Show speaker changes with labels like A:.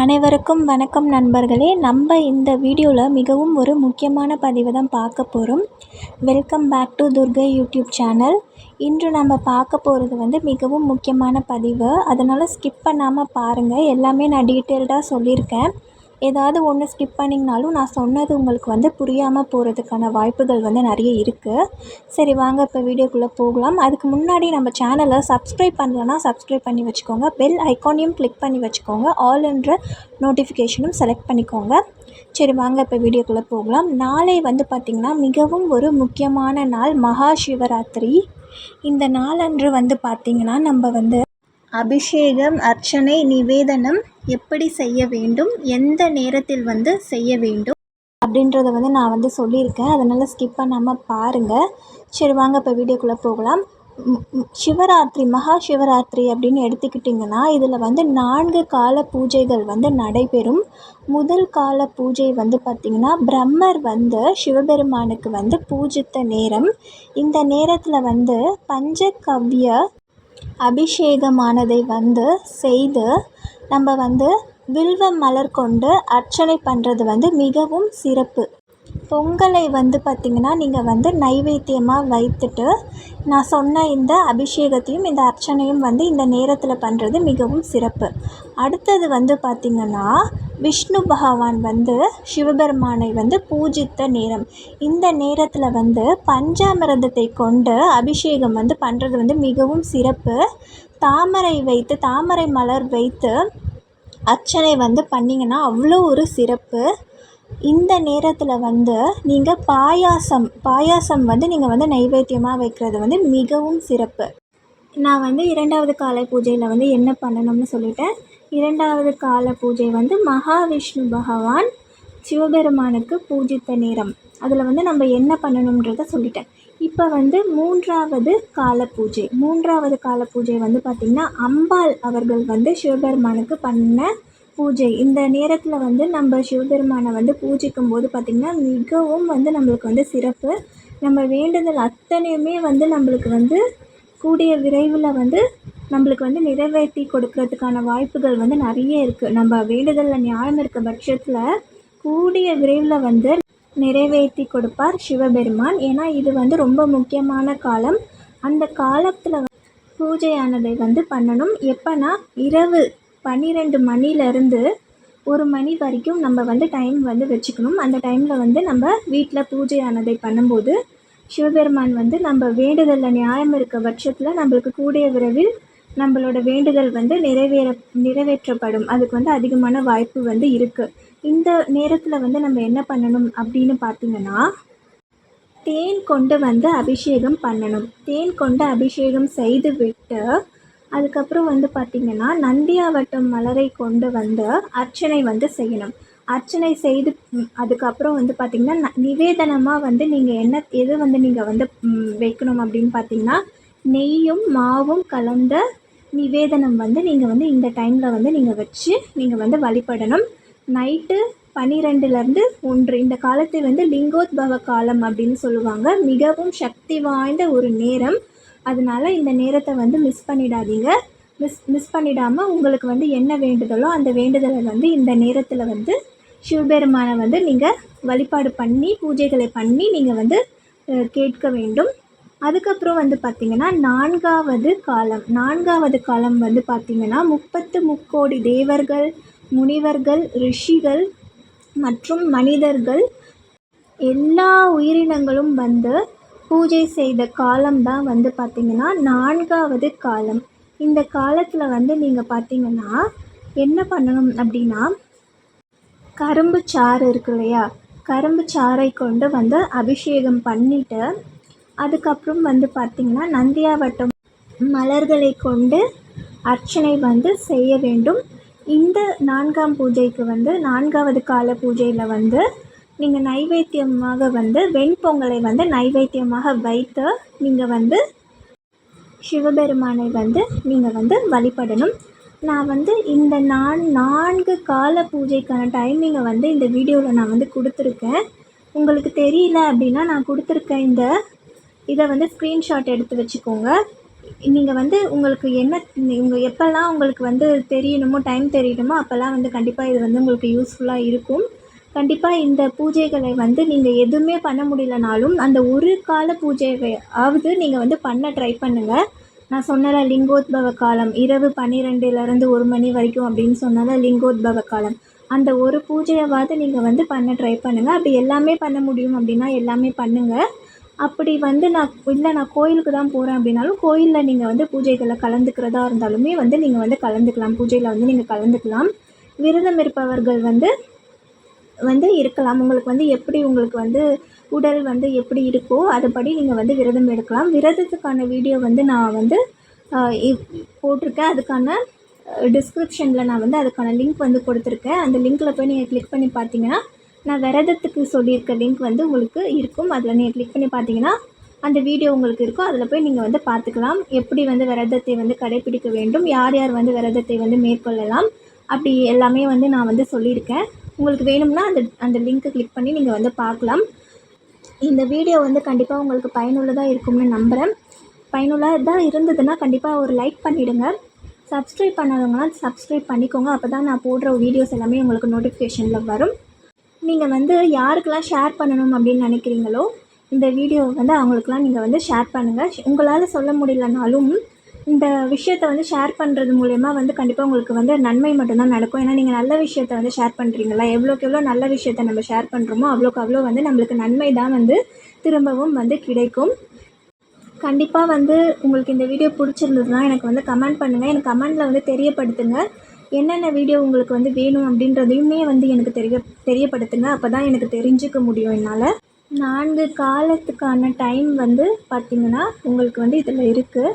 A: அனைவருக்கும் வணக்கம் நண்பர்களே. நம்ம இந்த வீடியோவில் மிகவும் ஒரு முக்கியமான பதிவை தான் பார்க்க போகிறோம் welcome back to Durgai YouTube channel இன்று நம்ம பார்க்க போகிறது வந்து மிகவும் முக்கியமான பதிவு. அதனால் ஸ்கிப் பண்ணாமல் பாருங்கள் எல்லாமே நான் டீட்டெயில்டாக சொல்லியிருக்கேன். ஏதாவது ஒன்று ஸ்கிப் பண்ணிங்கனாலும் நான் சொன்னது உங்களுக்கு வந்து புரியாமல் போகிறதுக்கான வாய்ப்புகள் வந்து நிறைய இருக்குது சரி வாங்க இப்போ வீடியோக்குள்ளே போகலாம். அதுக்கு முன்னாடி நம்ம சேனலை சப்ஸ்கிரைப் பண்ணலன்னா சப்ஸ்கிரைப் பண்ணி வச்சுக்கோங்க. பெல் ஐக்கானையும் கிளிக் பண்ணி வச்சுக்கோங்க. ஆல் என்ற நோட்டிஃபிகேஷனும் செலக்ட் பண்ணிக்கோங்க. சரி வாங்க இப்போ வீடியோக்குள்ளே போகலாம். நாளை வந்து பார்த்திங்கன்னா மிகவும் ஒரு முக்கியமான நாள் மகா சிவராத்திரி. இந்த நாளன்று வந்து பார்த்திங்கன்னா நம்ம வந்து அபிஷேகம் அர்ச்சனை நிவேதனம் எப்படி செய்ய வேண்டும்? எந்த நேரத்தில் வந்து செய்ய வேண்டும்? அப்படின்றத வந்து நான் வந்து சொல்லியிருக்கேன். அதனால் ஸ்கிப் பண்ணாமல் பாருங்கள் சரி வாங்க இப்போ வீடியோக்குள்ளே போகலாம். சிவராத்திரி மகா சிவராத்திரி அப்படின்னு எடுத்துக்கிட்டிங்கன்னா இதில் வந்து நான்கு கால பூஜைகள் வந்து நடைபெறும். முதல் கால பூஜை வந்து பார்த்திங்கன்னா பிரம்மர் வந்து சிவபெருமானுக்கு வந்து பூஜித்த நேரம். இந்த நேரத்தில் வந்து பஞ்சகவ்ய அபிஷேகமானதை வந்து செய்து நம்ம வந்து வில்வ மலர் கொண்டு அர்ச்சனை பண்ணுறது வந்து மிகவும் சிறப்பு. பொங்கலை வந்து பார்த்திங்கன்னா நீங்கள் வந்து நைவேத்தியமாக வைத்துட்டு நான் சொன்ன இந்த அபிஷேகத்தையும் இந்த அர்ச்சனையும் வந்து இந்த நேரத்தில் பண்ணுறது மிகவும் சிறப்பு. அடுத்தது வந்து பார்த்திங்கன்னா விஷ்ணு பகவான் வந்து சிவபெருமானை வந்து பூஜித்த நேரம். இந்த நேரத்தில் வந்து பஞ்சாமிரதத்தை கொண்டு அபிஷேகம் வந்து பண்ணுறது வந்து மிகவும் சிறப்பு. தாமரை வைத்து தாமரை மலர் வைத்து அர்ச்சனை வந்து பண்ணிங்கன்னா அவ்வளோ ஒரு சிறப்பு. இந்த நேரத்தில் வந்து நீங்கள் பாயாசம் பாயாசம் வந்து நீங்கள் வந்து நைவேத்தியமாக வைக்கிறது வந்து மிகவும் சிறப்பு. நான் வந்து இரண்டாவது காலை பூஜையில் வந்து என்ன பண்ணணும்னு சொல்லிட்டேன். இரண்டாவது கால பூஜை வந்து மகாவிஷ்ணு பகவான் சிவபெருமானுக்கு பூஜித்த நேரம். அதில் வந்து நம்ம என்ன பண்ணணுன்றத சொல்லிட்டேன். இப்போ வந்து மூன்றாவது கால பூஜை. மூன்றாவது கால பூஜை வந்து பார்த்திங்கன்னா அம்பாள் அவர்கள் வந்து சிவபெருமானுக்கு பண்ண பூஜை. இந்த நேரத்தில் வந்து நம்ம சிவபெருமானை வந்து பூஜிக்கும் போது பார்த்திங்கன்னா மிகவும் வந்து நம்மளுக்கு வந்து சிறப்பு. நம்ம வேண்டுதல் அத்தனையுமே வந்து நம்மளுக்கு வந்து கூடிய விரைவில் வந்து நம்மளுக்கு வந்து நிறைவேற்றி கொடுக்கறதுக்கான வாய்ப்புகள் வந்து நிறைய இருக்குது நம்ம வேண்டுதலில் நியாயம் இருக்க பட்சத்தில் கூடிய விரைவில் வந்து நிறைவேற்றி கொடுப்பார் சிவபெருமான். ஏன்னா இது வந்து ரொம்ப முக்கியமான காலம். அந்த காலத்தில் பூஜையானதை வந்து பண்ணணும். எப்போனா இரவு பன்னிரெண்டு மணிலேருந்து ஒரு மணி வரைக்கும் நம்ம வந்து டைம் வந்து வச்சுக்கணும். அந்த டைமில் வந்து நம்ம வீட்டில் பூஜை ஆனதை பண்ணும்போது சிவபெருமான் வந்து நம்ம வேண்டுதலில் நியாயம் இருக்க பட்சத்தில் நம்மளுக்கு கூடிய விரைவில் நம்மளோட வேண்டுதல் வந்து நிறைவேற நிறைவேற்றப்படும். அதுக்கு வந்து அதிகமான வாய்ப்பு வந்து இருக்குது இந்த நேரத்தில் வந்து நம்ம என்ன பண்ணணும் அப்படின்னு பார்த்தீங்கன்னா தேன் கொண்டு வந்து அபிஷேகம் பண்ணணும். தேன் கொண்டு அபிஷேகம் செய்து விட்டு அதுக்கப்புறம் வந்து பார்த்திங்கன்னா நந்தியாவட்டம் மலரை கொண்டு வந்து அர்ச்சனை வந்து செய்யணும். அர்ச்சனை செய்து அதுக்கப்புறம் வந்து பார்த்திங்கன்னா ந நிவேதனமாக வந்து நீங்கள் என்ன எது வந்து நீங்கள் வந்து வைக்கணும் அப்படின்னு பார்த்தீங்கன்னா நெய்யும் மாவும் கலந்த நிவேதனம் வந்து நீங்கள் வந்து இந்த டைமில் வந்து நீங்கள் வச்சு நீங்கள் வந்து வழிபடணும். நைட்டு பன்னிரெண்டுலேருந்து ஒன்று இந்த காலத்தை வந்து லிங்கோத்பவ காலம் அப்படின்னு சொல்லுவாங்க. மிகவும் சக்தி வாய்ந்த ஒரு நேரம். அதனால் இந்த நேரத்தை வந்து மிஸ் பண்ணிடாதீங்க. மிஸ் மிஸ் பண்ணிடாமல் உங்களுக்கு வந்து என்ன வேண்டுதலோ அந்த வேண்டுதலை வந்து இந்த நேரத்தில் வந்து சிவபெருமானை வந்து நீங்கள் வழிபாடு பண்ணி பூஜைகளை பண்ணி நீங்கள் வந்து கேட்க வேண்டும். அதுக்கப்புறம் வந்து பார்த்திங்கன்னா நான்காவது காலம் நான்காவது காலம் வந்து பார்த்திங்கன்னா முப்பத்து முக்கோடி தேவர்கள் முனிவர்கள் ரிஷிகள் மற்றும் மனிதர்கள் எல்லா உயிரினங்களும் வந்து பூஜை செய்த காலம்தான் வந்து பார்த்திங்கன்னா நான்காவது காலம். இந்த காலத்தில் வந்து நீங்கள் பார்த்தீங்கன்னா என்ன பண்ணணும் அப்படின்னா கரும்பு சாறு இருக்கு இல்லையா? கரும்பு சாறை கொண்டு வந்து அபிஷேகம் பண்ணிவிட்டு அதுக்கப்புறம் வந்து பார்த்திங்கன்னா நந்தியாவட்டம் மலர்களை கொண்டு அர்ச்சனை வந்து செய்ய வேண்டும். இந்த நான்காம் பூஜைக்கு வந்து நான்காவது கால பூஜையில் வந்து நீங்கள் நைவேத்தியமாக வந்து வெண்பொங்கலை வந்து நைவேத்தியமாக வைத்து நீங்கள் வந்து சிவபெருமானை வந்து நீங்கள் வந்து வழிபடணும். நான் வந்து இந்த நான் நான்கு கால பூஜைக்கான டைமிங்கை வந்து இந்த வீடியோவில் நான் வந்து கொடுத்துருக்கேன். உங்களுக்கு தெரியல அப்படின்னா நான் கொடுத்துருக்க இந்த இதை வந்து ஸ்க்ரீன்ஷாட் எடுத்து வச்சுக்கோங்க. நீங்கள் வந்து உங்களுக்கு என்ன உங்கள் எப்போல்லாம் உங்களுக்கு வந்து தெரியணுமோ டைம் தெரியணுமோ அப்போல்லாம் வந்து கண்டிப்பாக இது வந்து உங்களுக்கு யூஸ்ஃபுல்லாக இருக்கும். கண்டிப்பாக இந்த பூஜைகளை வந்து நீங்கள் எதுவுமே பண்ண முடியலனாலும் அந்த ஒரு கால பூஜையாவது நீங்கள் வந்து பண்ண ட்ரை பண்ணுங்கள் நான் சொன்னல லிங்கோத்பவ காலம் இரவு பன்னிரெண்டுலேருந்து ஒரு மணி வரைக்கும் அப்படின்னு சொன்னல லிங்கோத்பவ காலம். அந்த ஒரு பூஜையாவது நீங்கள் வந்து பண்ண ட்ரை பண்ணுங்கள் அப்படி எல்லாமே பண்ண முடியும் அப்படின்னா எல்லாமே பண்ணுங்கள் அப்படி வந்து நான் இல்லை நான் கோயிலுக்கு தான் போகிறேன் அப்படின்னாலும் கோயிலில் நீங்கள் வந்து பூஜைகளை கலந்துக்கிறதா இருந்தாலுமே வந்து நீங்கள் வந்து கலந்துக்கலாம். பூஜையில் வந்து நீங்கள் கலந்துக்கலாம். விரதம் இருப்பவர்கள் வந்து வந்து இருக்கலாம். உங்களுக்கு வந்து எப்படி உங்களுக்கு வந்து உடல் வந்து எப்படி இருக்கோ அதுபடி நீங்கள் வந்து விரதம் எடுக்கலாம். விரதத்துக்கான வீடியோ வந்து நான் வந்து போட்டிருக்கேன். அதுக்கான டிஸ்கிரிப்ஷனில் நான் வந்து அதுக்கான லிங்க் வந்து கொடுத்துருக்கேன். அந்த லிங்க்கில் போய் நீங்கள் கிளிக் பண்ணி பார்த்தீங்கன்னா நான் விரதத்துக்கு சொல்லியிருக்க லிங்க் வந்து உங்களுக்கு இருக்கும். அதில் நீங்கள் கிளிக் பண்ணி பார்த்தீங்கன்னா அந்த வீடியோ உங்களுக்கு இருக்கும். அதில் போய் நீங்கள் வந்து பார்த்துக்கலாம். எப்படி வந்து விரதத்தை வந்து கடைப்பிடிக்க வேண்டும். யார் யார் வந்து விரதத்தை வந்து மேற்கொள்ளலாம். அப்படி எல்லாமே வந்து நான் வந்து சொல்லியிருக்கேன். உங்களுக்கு வேணும்னா அந்த அந்த லிங்க்கை கிளிக் பண்ணி நீங்கள் வந்து பார்க்கலாம். இந்த வீடியோ வந்து கண்டிப்பாக உங்களுக்கு பயனுள்ளதாக இருக்கும்னு நம்புகிறேன் பயனுள்ளதாக இருந்ததுன்னா கண்டிப்பாக ஒரு லைக் பண்ணிவிடுங்க சப்ஸ்கிரைப் பண்ணாதவங்களாம் சப்ஸ்கிரைப் பண்ணிக்கோங்க. அப்போ தான் நான் போடுற வீடியோஸ் எல்லாமே உங்களுக்கு நோட்டிஃபிகேஷனில் வரும். நீங்கள் வந்து யாருக்கெல்லாம் ஷேர் பண்ணணும் அப்படின்னு நினைக்கிறீங்களோ இந்த வீடியோவை வந்து அவங்களுக்குலாம் நீங்கள் வந்து ஷேர் பண்ணுங்கள் உங்களால் சொல்ல முடியலனாலும் இந்த விஷயத்த வந்து ஷேர் பண்ணுறது மூலயமா வந்து கண்டிப்பாக உங்களுக்கு வந்து நன்மை மட்டும்தான் நடக்கும். ஏன்னா நீங்கள் நல்ல விஷயத்த வந்து ஷேர் பண்ணுறீங்களா எவ்வளோக்கு எவ்வளோ நல்ல விஷயத்த நம்ம ஷேர் பண்ணுறோமோ அவ்வளோக்கு அவ்வளோ வந்து நம்மளுக்கு நன்மை தான் வந்து திரும்பவும் வந்து கிடைக்கும். கண்டிப்பாக வந்து உங்களுக்கு இந்த வீடியோ பிடிச்சிருந்ததுன்னா எனக்கு வந்து கமெண்ட் பண்ணுங்கள் எனக்கு கமெண்டில் வந்து தெரியப்படுத்துங்க. என்னென்ன வீடியோ உங்களுக்கு வந்து வேணும் அப்படின்றதையுமே வந்து எனக்கு தெரிய தெரியப்படுத்துங்க. அப்போ தான் எனக்கு தெரிஞ்சுக்க முடியும் என்னால். நான்கு காலத்துக்கான டைம் வந்து பார்த்திங்கன்னா உங்களுக்கு வந்து இதில் இருக்குது